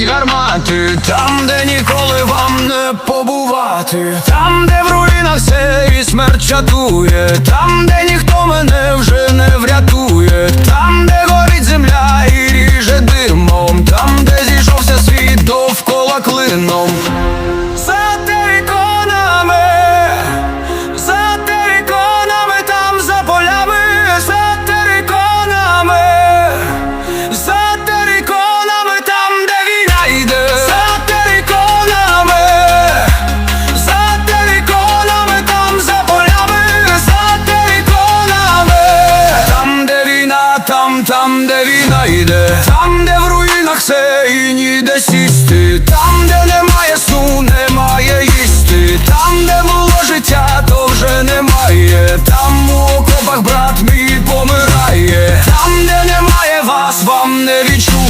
гримнуть гармати, там, де ніколи вам не побувати, там, де в руїнах все і смерть чатує, там, де ніхто мене вже не врятує, там, де горить земля і ріже димом, там, де зійшовся світ довкола клин. де війна йде, там, де в руїнах все і ніде сісти, там, де немає сну, немає їсти, там, де було життя, то вже немає, там у окопах брат мій помирає, там, де немає вас, вам не відчув.